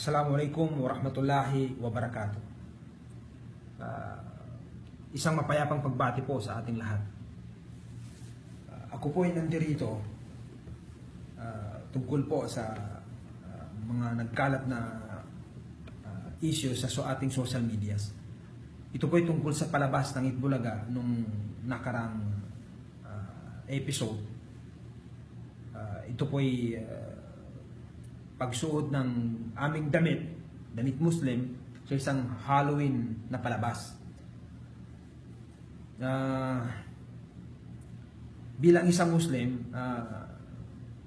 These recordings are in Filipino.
Assalamualaikum warahmatullahi wabarakatuh. Ah, isang mapayapang pagbati po sa ating lahat. Ah, ako po ay nandirito ah, tungkol po sa ah, mga nagkalat na ah, issue sa so ating social medias. Ito po ay tungkol sa palabas ng Itbulaga nung nakarang ah, episode. Ah, ito po ay ah, pagsuot ng aming damit, damit Muslim, sa isang Halloween na palabas. Ah, bilang isang Muslim, uh,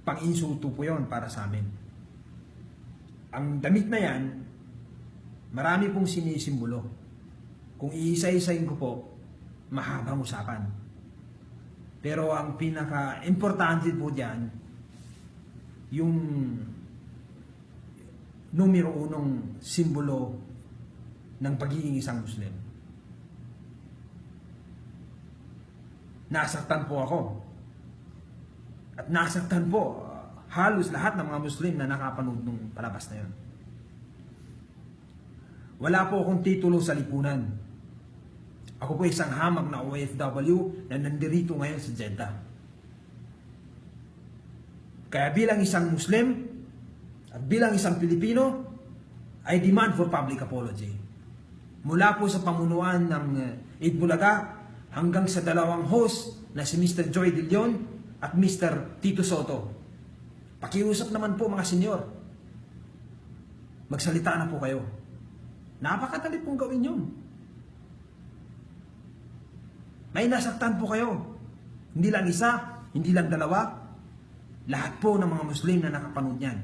pang-insulto po yon para sa amin. Ang damit na yan, marami pong sinisimbolo. Kung iisa-isayin ko po, mahabang usapan. Pero ang pinaka-importante po dyan, yung numero unong simbolo ng pagiging isang Muslim. Nasaktan po ako. At nasaktan po uh, halos lahat ng mga Muslim na nakapanood ng palabas na yun. Wala po akong titulo sa lipunan. Ako po isang hamag na OFW na nandirito ngayon sa Jeddah. Kaya bilang isang Muslim, at bilang isang Pilipino, I demand for public apology. Mula po sa pamunuan ng uh, Eid Bulaga hanggang sa dalawang host na si Mr. Joy De Leon at Mr. Tito Soto. Pakiusap naman po mga senyor. Magsalita na po kayo. Napakadali pong gawin yun. May nasaktan po kayo. Hindi lang isa, hindi lang dalawa. Lahat po ng mga Muslim na nakapanood niyan.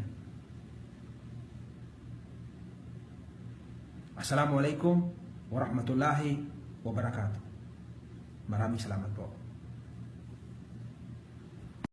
Assalamualaikum warahmatullahi wabarakatuh. Maraming salamat po.